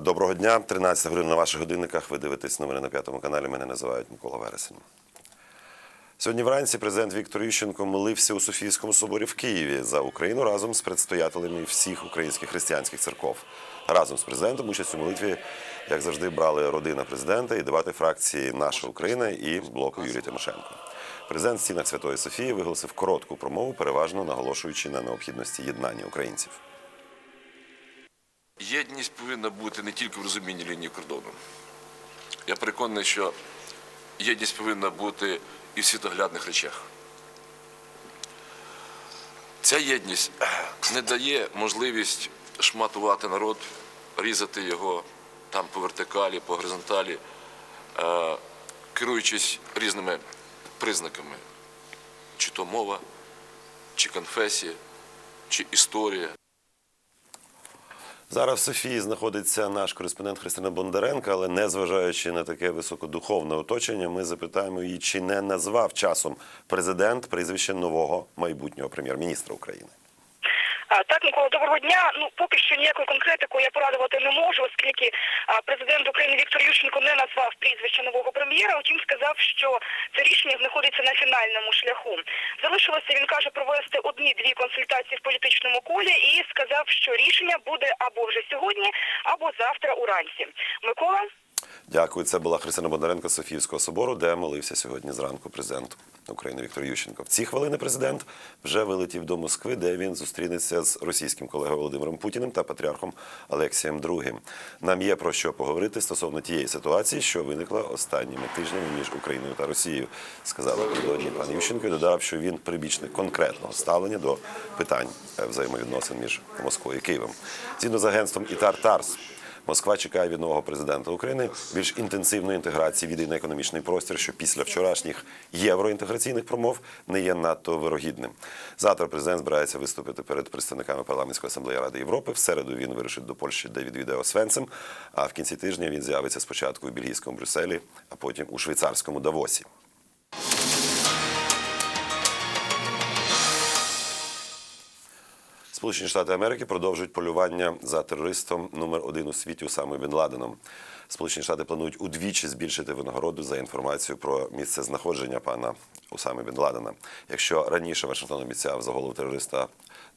Доброго дня, 13 година на ваших годинниках. Ви дивитесь новини на п'ятому каналі. Мене називають Микола Вересень. Сьогодні вранці президент Віктор Ющенко молився у Софійському соборі в Києві за Україну разом з предстоятелями всіх українських християнських церков. Разом з президентом участь у молитві, як завжди, брали родина президента і дебати фракції Наша Україна і блоку Юрія Тимошенко. Президент в стінах Святої Софії виголосив коротку промову, переважно наголошуючи на необхідності єднання українців. Єдність повинна бути не тільки в розумінні лінії кордону. Я переконаний, що єдність повинна бути і в світоглядних речах. Ця єдність не дає можливість шматувати народ, різати його там по вертикалі, по горизонталі, е, керуючись різними признаками, чи то мова, чи конфесія, чи історія. Зараз в Софії знаходиться наш кореспондент Христина Бондаренко, але незважаючи на таке високодуховне оточення, ми запитаємо її, чи не назвав часом президент прізвище нового майбутнього прем'єр-міністра України. Так, Микола, доброго дня. Ну поки що ніякою конкретикою я порадувати не можу, оскільки президент України Віктор Ющенко не назвав прізвище нового прем'єра. Утім, сказав, що це рішення знаходиться на фінальному шляху. Залишилося він каже провести одні-дві консультації в політичному колі і сказав, що рішення буде або вже сьогодні, або завтра уранці. Микола. Дякую. Це була Христина Бондаренко з Софіївського собору, де молився сьогодні зранку президент України Віктор Ющенко. В ці хвилини президент вже вилетів до Москви, де він зустрінеться з російським колегою Володимиром Путіним та патріархом Олексієм II. Нам є про що поговорити стосовно тієї ситуації, що виникла останніми тижнями між Україною та Росією, сказав напередодні пан Ющенко і додав, що він прибічник конкретного ставлення до питань е, взаємовідносин між Москвою і Києвом. Згідно з агентством Ітар Тарс. Москва чекає від нового президента України більш інтенсивної інтеграції в єдиний економічний простір, що після вчорашніх євроінтеграційних промов не є надто вирогідним. Завтра президент збирається виступити перед представниками парламентської асамблеї Ради Європи. В середу він вирушить до Польщі, де відвідає Освенцим. А в кінці тижня він з'явиться спочатку у бельгійському Брюсселі, а потім у швейцарському Давосі. Сполучені Штати Америки продовжують полювання за терористом номер один у світі Усамою Бен Ладеном. Сполучені Штати планують удвічі збільшити винагороду за інформацію про місце знаходження пана Усами Бен Ладена. Якщо раніше Вашингтон обіцяв за голову терориста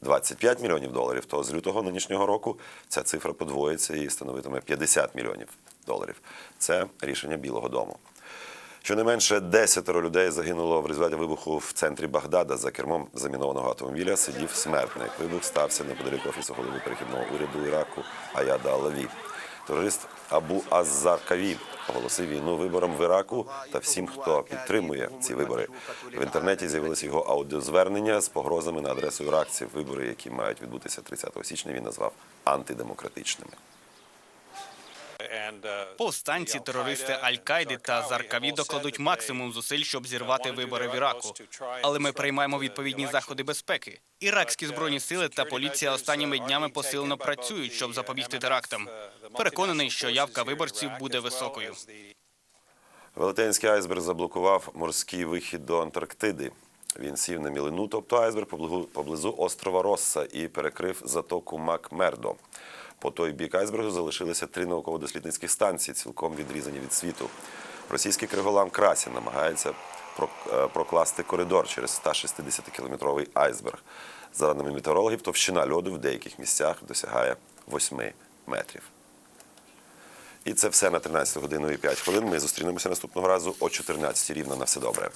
25 мільйонів доларів, то з лютого нинішнього року ця цифра подвоїться і становитиме 50 мільйонів доларів. Це рішення Білого Дому. Щонайменше десятеро людей загинуло в результаті вибуху в центрі Багдада за кермом замінованого автомобіля. Сидів смертник. Вибух стався неподалік офісу голови перехідного уряду Іраку Аяда Алаві. Терорист Абу Аззаркаві оголосив війну виборам в Іраку та всім, хто підтримує ці вибори. В інтернеті з'явилися його аудіозвернення з погрозами на адресу іракців. Вибори, які мають відбутися 30 січня, він назвав антидемократичними. Повстанці, терористи Аль-Кайди та Заркаві докладуть максимум зусиль, щоб зірвати вибори в Іраку. Але ми приймаємо відповідні заходи безпеки. Іракські збройні сили та поліція останніми днями посилено працюють, щоб запобігти терактам. Переконаний, що явка виборців буде високою. Велетенський айсберг заблокував морський вихід до Антарктиди. Він сів на мілину, тобто айсберг поблизу, поблизу острова Росса і перекрив затоку Макмердо. По той бік айсбергу залишилися три науково-дослідницьких станції, цілком відрізані від світу. Російський криголам Красін намагається е, прокласти коридор через 160-кілометровий айсберг. За даними метеорологів, товщина льоду в деяких місцях досягає 8 метрів. І це все на 13 годину і 5 хвилин. Ми зустрінемося наступного разу о 14 рівно. На все добре.